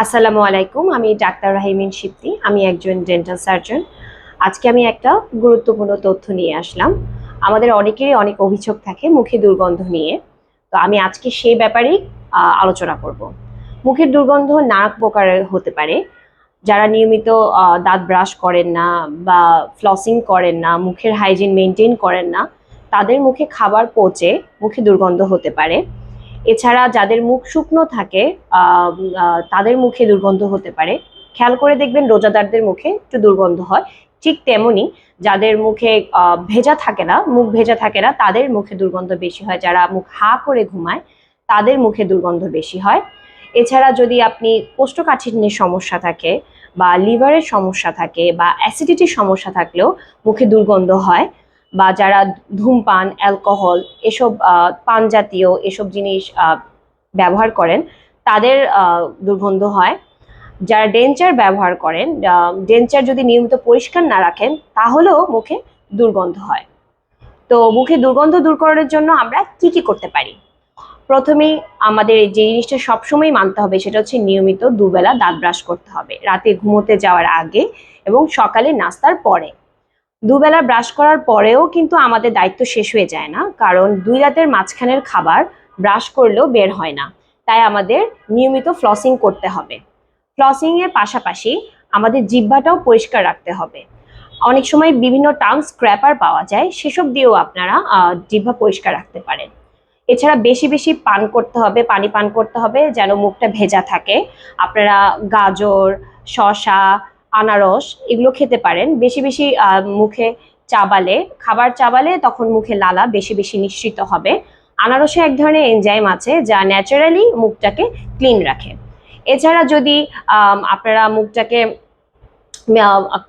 আসসালামু আলাইকুম, আমি ডাক্তার রাহিমিন শিপ্তি, আমি একজন ডেন্টাল সার্জন আজকে আমি একটা গুরুত্বপূর্ণ তথ্য নিয়ে আসলাম। আমাদের অনেকেরই অনেক অভিযোগ থাকে মুখে দুর্গন্ধ নিয়ে। তো আমি আজকে সেই ব্যাপারেই আলোচনা করব। মুখের দুর্গন্ধ নানা প্রকারের হতে পারে। যারা নিয়মিত দাঁত ব্রাশ করেন না বা ফ্লসিং করেন না, মুখের হাইজিন মেনটেন করেন না, তাদের মুখে খাবার পচে মুখে দুর্গন্ধ হতে পারে। এছাড়া যাদের মুখ শুকনো থাকে তাদের মুখে দুর্গন্ধ হতে পারে। খেয়াল করে দেখবেন রোজাদারদের মুখে একটু দুর্গন্ধ হয়। ঠিক তেমনি যাদের মুখে ভেজা থাকে না, মুখ ভেজা থাকে না, তাদের মুখে দুর্গন্ধ বেশি হয়। যারা মুখ হা করে ঘুমায়, তাদের মুখে দুর্গন্ধ বেশি হয়। এছাড়া যদি আপনি কোষ্ঠকাঠিন্যের সমস্যা থাকে বা লিভারের সমস্যা থাকে বা অ্যাসিডিটির সমস্যা থাকলেও মুখে দুর্গন্ধ হয় বা যারা ধূমপান, অ্যালকোহল এসব পান জাতীয় এসব জিনিস ব্যবহার করেন, তাদের দুর্গন্ধ হয়। যারা ডেঞ্চার ব্যবহার করেন ডেঞ্চার যদি নিয়মিত পরিষ্কার না রাখেন, তাহলেও মুখে দুর্গন্ধ হয়। তো মুখে দুর্গন্ধ দূর করার জন্য আমরা কি কি করতে পারি? প্রথমেই আমাদের যে জিনিসটা সবসময় মানতে হবে, সেটা হচ্ছে নিয়মিত দুবেলা দাঁত ব্রাশ করতে হবে। রাতে ঘুমোতে যাওয়ার আগে এবং সকালে নাস্তার পরে। দুবেলা ব্রাশ করার পরেও কিন্তু আমাদের দায়িত্ব শেষ হয়ে যায় না, কারণ দুই রাতের মাঝখানের খাবার ব্রাশ করলেও বের হয় না। তাই আমাদের নিয়মিত ফ্লসিং করতে হবে। ফ্লসিং এর পাশাপাশি আমাদের জিহ্বাটাও পরিষ্কার রাখতে হবে। অনেক সময় বিভিন্ন টাং স্ক্র্যাপার পাওয়া যায়, সেসব দিয়েও আপনারা জিহ্বা পরিষ্কার রাখতে পারেন। এছাড়া বেশি বেশি পান করতে হবে, পানি পান করতে হবে, যেন মুখটা ভেজা থাকে। আপনারা গাজর, শসা আনারস, এগুলো খেতে পারেন। বেশি বেশি মুখে চাবালে, খাবার চাবালে তখন মুখে লালা বেশি বেশি নিঃসৃত হবে। আনারসে এক ধরনের এনজাইম আছে যা ন্যাচারালি মুখটাকে ক্লিন রাখে। এছাড়া যদি আপনারা মুখটাকে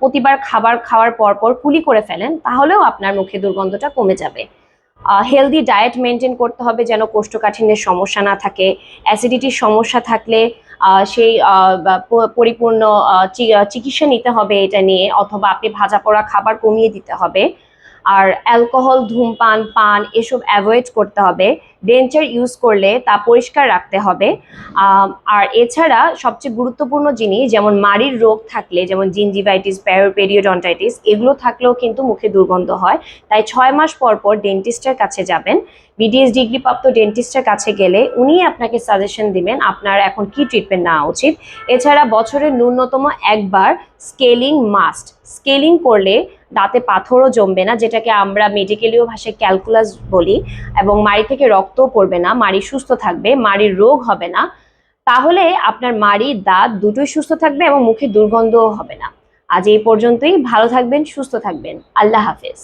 প্রতিবার খাবার খাওয়ার পর পর কুলি করে ফেলেন, তাহলেও আপনার মুখে দুর্গন্ধটা কমে যাবে। হেলদি ডায়েট মেনটেন করতে হবে যেন কোষ্ঠকাঠিন্যের সমস্যা না থাকে অ্যাসিডিটির সমস্যা থাকলে সেই পরিপূর্ণ চিকিৎসা নিতে হবে এটা নিয়ে, অথবা আপনি ভাজা পোড়া খাবার কমিয়ে দিতে হবে। আর অ্যালকোহল, ধূমপান, পান এসব অ্যাভয়েড করতে হবে। ডেঞ্চার ইউজ করলে তা পরিষ্কার রাখতে হবে। আর এছাড়া সবচেয়ে গুরুত্বপূর্ণ জিনিস, যেমন মাড়ির রোগ থাকলে, যেমন জিনজিভাইটিস পেরিওডন্টাইটিস এগুলো থাকলেও কিন্তু মুখে দুর্গন্ধ হয়। তাই ছয় মাস পর পর ডেন্টিস্টের কাছে যাবেন। বিডিএস ডিগ্রিপ্রাপ্ত ডেন্টিস্টের কাছে গেলে উনি আপনাকে সাজেশন দিবেন আপনার এখন কি ট্রিটমেন্ট নেওয়া উচিত। এছাড়া বছরের ন্যূনতম একবার স্কেলিং মাস্ট স্কেলিং করলে দাঁতে পাথরও জমবে না, যেটাকে আমরা মেডিকেলিও ভাষায় ক্যালকুলাস বলি, এবং মাড়ি থেকে রক্তও পড়বে না, মাড়ি সুস্থ থাকবে, মাড়ির রোগ হবে না। তাহলে আপনার মাড়ি, দাঁত দুটোই সুস্থ থাকবে এবং মুখে দুর্গন্ধও হবে না। আজ এই পর্যন্তই, ভালো থাকবেন, সুস্থ থাকবেন। আল্লাহ হাফেজ।